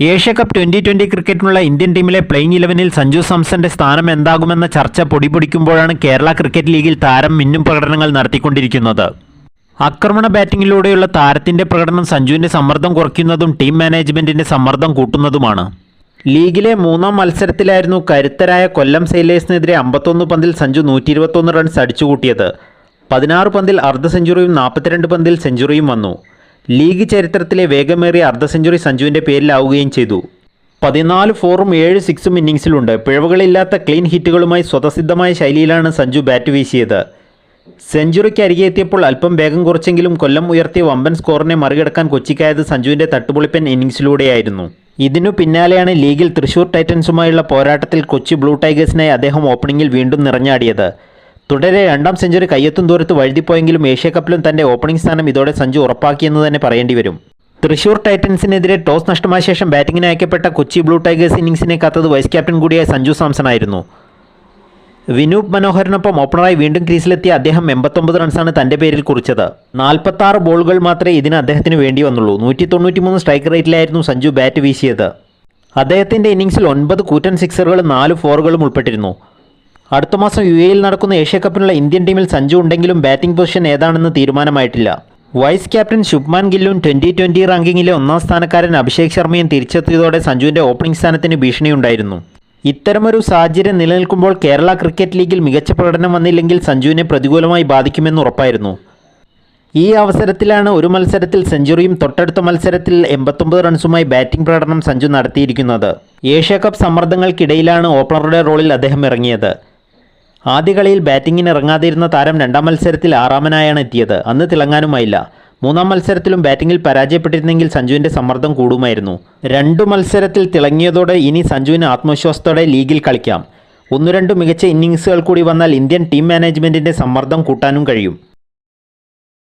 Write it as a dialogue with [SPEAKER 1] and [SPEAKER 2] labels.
[SPEAKER 1] Asia cup twenty twenty ക്രിക്കറ്റിനുള്ള Indian ടീമിലെ playing ഇലവനിൽ സഞ്ജു സാംസന്റെ സ്ഥാനം എന്താകുമെന്ന ചർച്ച പൊടിപൊടിക്കുമ്പോഴാണ് കേരള ക്രിക്കറ്റ് ലീഗിൽ താരം മിന്നും പ്രകടനങ്ങൾ നടത്തിക്കൊണ്ടിരിക്കുന്നത്. ആക്രമണ ബാറ്റിംഗിലൂടെയുള്ള താരത്തിന്റെ പ്രകടനം സഞ്ജുവിന്റെ സമ്മർദ്ദം കുറയ്ക്കുന്നതും ടീം മാനേജ്മെന്റിന്റെ സമ്മർദ്ദം കൂട്ടുന്നതുമാണ്. ലീഗിലെ മൂന്നാം മത്സരത്തിലായിരുന്നു കരുത്തരായ കൊല്ലം സെയിലേഴ്സിനെതിരെ അമ്പത്തൊന്ന് പന്തിൽ സഞ്ജു നൂറ്റി ഇരുപത്തൊന്ന് റൺസ് അടിച്ചുകൂട്ടിയത്. പതിനാറ് പന്തിൽ അർദ്ധ സെഞ്ചുറിയും നാൽപ്പത്തിരണ്ട് പന്തിൽ സെഞ്ചുറിയും വന്നു. ലീഗ് ചരിത്രത്തിലെ വേഗമേറിയ അർദ്ധ സെഞ്ചുറി സഞ്ജുവിന്റെ പേരിലാവുകയും ചെയ്തു. പതിനാല് ഫോറും ഏഴ് സിക്സും ഇന്നിങ്സിലുണ്ട് പിഴവുകളില്ലാത്ത ക്ലീൻ ഹിറ്റുകളുമായി സ്വതസിദ്ധമായ ശൈലിയിലാണ് സഞ്ജു ബാറ്റ് വീശിയത്. സെഞ്ചുറിക്ക് അരികെ എത്തിയപ്പോൾ അല്പം വേഗം കുറച്ചെങ്കിലും കൊല്ലം ഉയർത്തിയ വമ്പൻ സ്കോറിനെ മറികടക്കാൻ കൊച്ചിക്കായത് സഞ്ജുവിന്റെ തട്ടുപൊളിപ്പൻ ഇന്നിങ്സിലൂടെയായിരുന്നു ഇതിനു പിന്നാലെയാണ് ലീഗിൽ തൃശൂർ ടൈറ്റൻസുമായുള്ള പോരാട്ടത്തിൽ കൊച്ചി ബ്ലൂ ടൈഗേഴ്സിനായി അദ്ദേഹം ഓപ്പണിംഗിൽ വീണ്ടും നിറഞ്ഞാടിയത്. തുടരെ രണ്ടാം സെഞ്ചുറി കയ്യെത്തും ദൂരത്ത് വഴുതിപ്പോയെങ്കിലും ഏഷ്യ കപ്പിലും തന്റെ ഓപ്പണിംഗ് സ്ഥാനം ഇതോടെ സഞ്ജു ഉറപ്പാക്കിയെന്ന് തന്നെ പറയേണ്ടി വരും. തൃശൂർ ടൈറ്റൻസിനെതിരെ ടോസ് നഷ്ടമായ ശേഷം ബാറ്റിംഗിന് അയക്കപ്പെട്ട കൊച്ചി ബ്ലൂ ടൈഗേഴ്സ് ഇന്നിംഗ്സിനെ കാത്തത് വൈസ് ക്യാപ്റ്റൻ കൂടിയായ സഞ്ജു സാംസൺ ആയിരുന്നു വിനൂപ് മനോഹറിനൊപ്പം ഓപ്പണറായി വീണ്ടും ക്രീസിലെത്തിയ അദ്ദേഹം എൺപത്തൊമ്പത് റൺസാണ് തന്റെ പേരിൽ കുറിച്ചത്. നാൽപ്പത്താറ് ബോളുകൾ മാത്രമേ ഇതിന് അദ്ദേഹത്തിന് വേണ്ടി വന്നുള്ളൂ. നൂറ്റി തൊണ്ണൂറ്റിമൂന്ന് സ്ട്രൈക്ക് റേറ്റിലായിരുന്നു സഞ്ജു ബാറ്റ് വീശിയത്. അദ്ദേഹത്തിന്റെ ഇന്നിംഗ്സിൽ ഒൻപത് കൂറ്റൻ സിക്സറുകളും നാല് ഫോറുകളും ഉൾപ്പെട്ടിരുന്നു. അടുത്ത മാസം യു എയിൽ നടക്കുന്ന ഏഷ്യ കപ്പിനുള്ള ഇന്ത്യൻ ടീമിൽ സഞ്ജു ഉണ്ടെങ്കിലും ബാറ്റിംഗ് പൊസിഷൻ ഏതാണെന്ന് തീരുമാനമായിട്ടില്ല. വൈസ് ക്യാപ്റ്റൻ ശുഭ്മാൻ ഗില്ലും ട്വന്റി ട്വന്റി റാങ്കിങ്ങിലെ ഒന്നാം സ്ഥാനക്കാരൻ അഭിഷേക് ശർമ്മയും തിരിച്ചെത്തിയതോടെ സഞ്ജുവിന്റെ ഓപ്പണിംഗ് സ്ഥാനത്തിന് ഭീഷണിയുണ്ടായിരുന്നു. ഇത്തരമൊരു സാഹചര്യം നിലനിൽക്കുമ്പോൾ കേരള ക്രിക്കറ്റ് ലീഗിൽ മികച്ച പ്രകടനം വന്നില്ലെങ്കിൽ സഞ്ജുവിനെ പ്രതികൂലമായി ബാധിക്കുമെന്ന് ഉറപ്പായിരുന്നു. ഈ അവസരത്തിലാണ് ഒരു മത്സരത്തിൽ സെഞ്ചുറിയും തൊട്ടടുത്ത മത്സരത്തിൽ എൺപത്തൊമ്പത് റൺസുമായി ബാറ്റിംഗ് പ്രകടനം സഞ്ജു നടത്തിയിരിക്കുന്നത്. ഏഷ്യ കപ്പ് സമ്മർദ്ദങ്ങൾക്കിടയിലാണ് ഓപ്പണറുടെ റോളിൽ അദ്ദേഹം ഇറങ്ങിയത്. ആദ്യ കളിയിൽ ബാറ്റിംഗിന് ഇറങ്ങാതിരുന്ന താരം രണ്ടാം മത്സരത്തിൽ ആറാമനായാണ് എത്തിയത്. അന്ന് തിളങ്ങാനുമായില്ല. മൂന്നാം മത്സരത്തിലും ബാറ്റിംഗിൽ പരാജയപ്പെട്ടിരുന്നെങ്കിൽ സഞ്ജുവിന്റെ സമ്മർദ്ദം കൂടുമായിരുന്നു. രണ്ടു മത്സരത്തിൽ തിളങ്ങിയതോടെ ഇനി സഞ്ജുവിന് ആത്മവിശ്വാസത്തോടെ ലീഗിൽ കളിക്കാം. ഒന്നു രണ്ടു മികച്ച ഇന്നിങ്സുകൾ കൂടി വന്നാൽ ഇന്ത്യൻ ടീം മാനേജ്മെന്റിന്റെ സമ്മർദ്ദം കൂട്ടാനും കഴിയും.